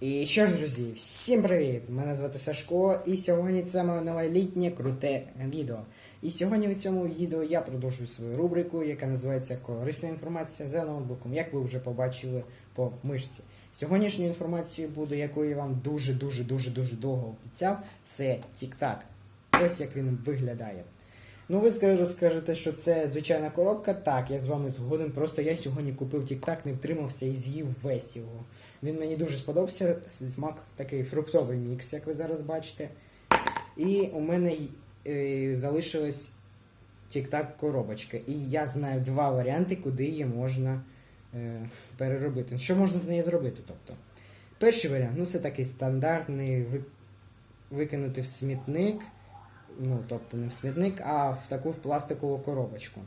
І що ж, друзі, всім привіт! Мене звати Сашко, і сьогодні це моє новолітнє круте відео. І сьогодні у цьому відео я продовжую свою рубрику, яка називається Корисна інформація за ноутбуком, як ви вже побачили по мишці. Сьогоднішню інформацію буду, яку я вам дуже-дуже дуже дуже довго обіцяв, це TikTok. Ось як він виглядає. Ну, ви скажете, скажете, що це звичайна коробка. Так, я з вами згоден. Просто я сьогодні купив TikTok, не втримався і з'їв весь його. Він мені дуже сподобався. Смак такий фруктовий мікс, як ви зараз бачите. І у мене е, залишилась TikTok коробочка. І я знаю два варіанти, куди її можна е, переробити. Що можна з нею зробити? Тобто, перший варіант ну це такий стандартний ви, викинути в смітник. Ну, тобто не в смітник, а в таку пластикову коробочку.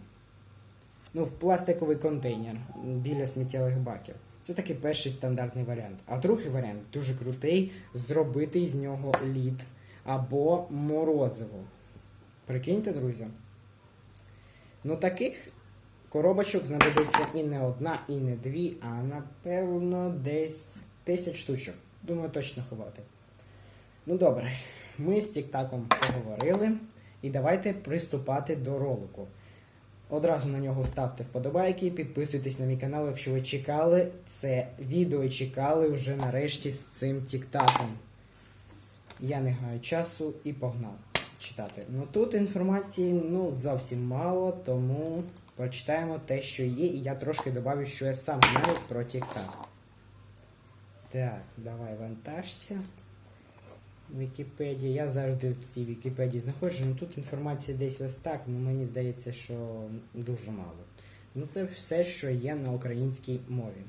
Ну, в пластиковий контейнер біля сміттєвих баків. Це такий перший стандартний варіант. А другий варіант дуже крутий зробити з нього лід або морозиво. Прикиньте, друзі. Ну, таких коробочок знадобиться і не одна, і не дві, а напевно десь 10 штучок. Думаю, точно ховати. Ну добре, ми з Тіктаком поговорили. І давайте приступати до ролику. Одразу на нього ставте вподобайки, підписуйтесь на мій канал, якщо ви чекали це відео і чекали вже нарешті з цим тіктаком. Я не гаю часу і погнав читати. Ну тут інформації ну, зовсім мало, тому прочитаємо те, що є, і я трошки додав, що я сам знаю про тіктак. Так, давай вантажся. Вікіпедія. Я завжди в цій Вікіпедії знаходжу, ну тут інформація десь ось так, ну мені здається, що дуже мало. Ну це все, що є на українській мові.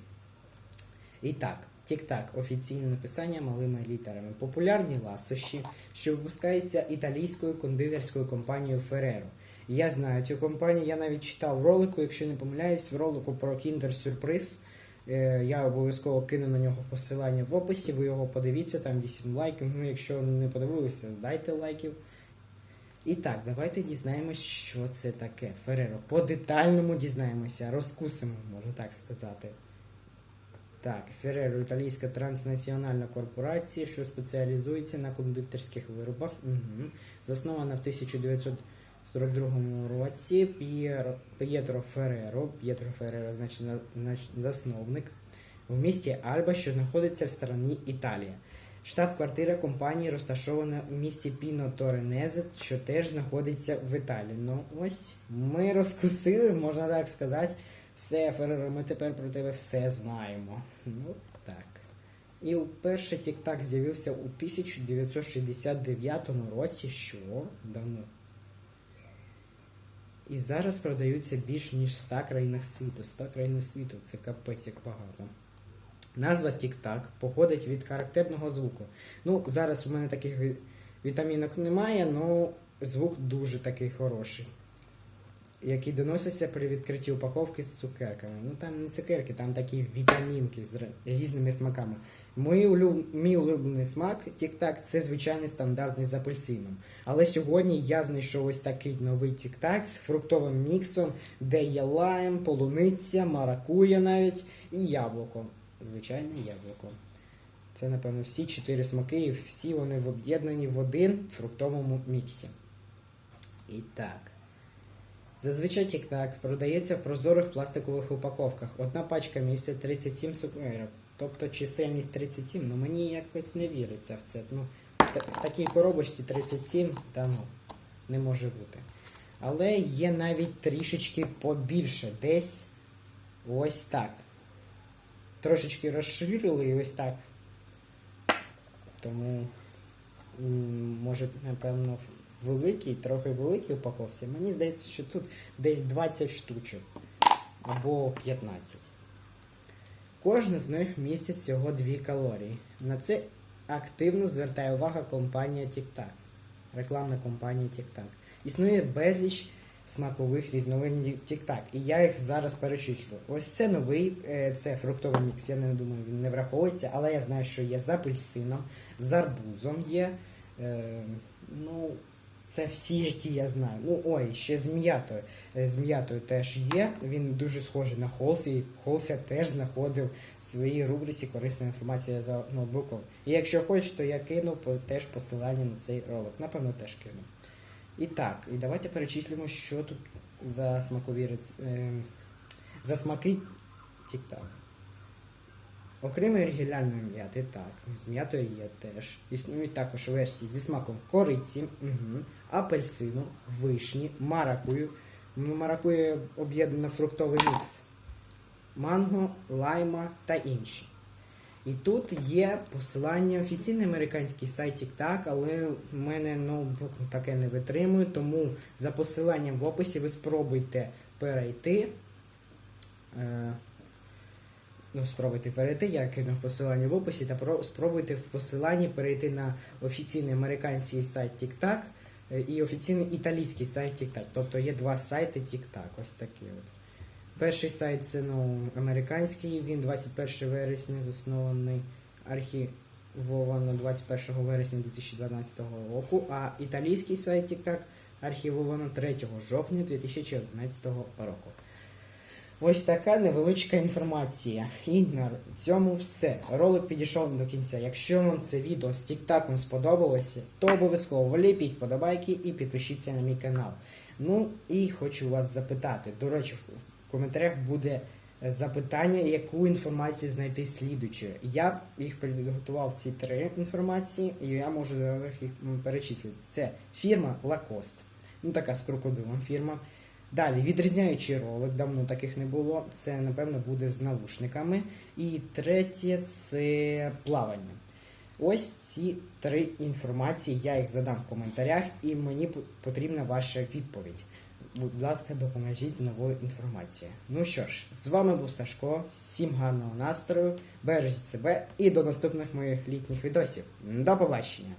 І так, TikTok – офіційне написання малими літерами. Популярні ласощі, що випускаються італійською кондитерською компанією Ferrero. Я знаю цю компанію, я навіть читав ролику, якщо не помиляюсь, в ролику про Kinder Surprise. Е, Я обов'язково кину на нього посилання в описі, ви його подивіться, там 8 лайків. Ну, якщо не подивилися, дайте лайків. І так, давайте дізнаємось, що це таке. Фереро. По детальному дізнаємося, розкусимо, можна так сказати. Так, Фереро італійська транснаціональна корпорація, що спеціалізується на кондитерських виробах. Угу. Заснована в 1942 році П'єтро Фереро. П'єтро Фереро, значить, засновник в місті Альба, що знаходиться в стороні Італія. Штаб-квартира компанії розташована в місті Піно Торенезе, що теж знаходиться в Італії. Ну ось ми розкусили, можна так сказати. Все, Фереро, ми тепер про тебе все знаємо. Ну так. І вперше TikTok з'явився у 1969 році, що давно. І зараз продаються більш ніж 100 країнах світу. 100 країн світу це капець як багато. Назва TikTok походить від характерного звуку. Ну, зараз у мене таких вітамінок немає, але звук дуже такий хороший. Який доноситься при відкритті упаковки з цукерками. Ну там не цукерки, там такі вітамінки з різними смаками. Мій, улюб... Мій улюблений смак TikTok це звичайний стандартний з апельсином. Але сьогодні я знайшов ось такий новий TikTok з фруктовим міксом, де є лайм, полуниця, маракуя навіть і яблуко. Звичайне яблуко. Це, напевно, всі чотири смаки, і всі вони об'єднані в один фруктовому міксі. І так. Зазвичай TikTok продається в прозорих пластикових упаковках. Одна пачка містить 37 цукерок. Тобто чисельність 37, ну мені якось не віриться в це. Ну, в такій коробочці 37, та ну, не може бути. Але є навіть трішечки побільше, десь ось так. Трошечки розширили і ось так. Тому, може, напевно, в великій, трохи великій упаковці. Мені здається, що тут десь 20 штучок або 15. Кожна з них містить всього 2 калорії. На це активно звертає увагу компанія TikTok. Рекламна компанія TikTok. Існує безліч смакових різновидів TikTok. І я їх зараз перечислю. Ось це новий, е, це фруктовий мікс. Я не думаю, він не враховується, але я знаю, що є з апельсином, з арбузом є. Е, ну, Це всі, які я знаю. Ну ой, ще з м'ятою. Е, м'ятою теж є. Він дуже схожий на Холс, і Холс я теж знаходив в своїй рубриці корисна інформація за ноутбуком. І якщо хочеш, то я кину теж посилання на цей ролик. Напевно, теж кину. І так, і давайте перечислимо, що тут за смакові рец- е, за смаки TikTok. Окрім оригінальної м'яти, так, з м'ятою є теж. Існують також версії зі смаком кориці, угу, апельсину, вишні, маракую. Ну, Маракує об'єднано фруктовий мікс, манго, лайма та інші. І тут є посилання офіційний американський сайт TikTok, але в мене ноутбук таке не витримує, тому за посиланням в описі ви спробуйте перейти. Ну, спробуйте перейти, я кинув посилання в описі, та про- спробуйте в посиланні перейти на офіційний американський сайт TikTok е, і офіційний італійський сайт TikTok. Тобто є два сайти TikTok, ось такі от. Перший сайт це ну, американський, він 21 вересня заснований, архівовано 21 вересня 2012 року, а італійський сайт TikTok архівовано 3 жовтня 2011 року. Ось така невеличка інформація. І на цьому все. Ролик підійшов до кінця. Якщо вам це відео з тіктаком сподобалося, то обов'язково вліпіть подобайки і підпишіться на мій канал. Ну і хочу вас запитати. До речі, в коментарях буде е, запитання, яку інформацію знайти слідучою. Я їх підготував ці три інформації, і я можу їх перечислити. Це фірма Lacoste. Ну така з крокодилом фірма. Далі, відрізняючий ролик, давно таких не було. Це, напевно, буде з навушниками. І третє це плавання. Ось ці три інформації, я їх задам в коментарях, і мені потрібна ваша відповідь. Будь ласка, допоможіть з новою інформацією. Ну що ж, з вами був Сашко. Всім гарного настрою, бережіть себе і до наступних моїх літніх відосів. До побачення!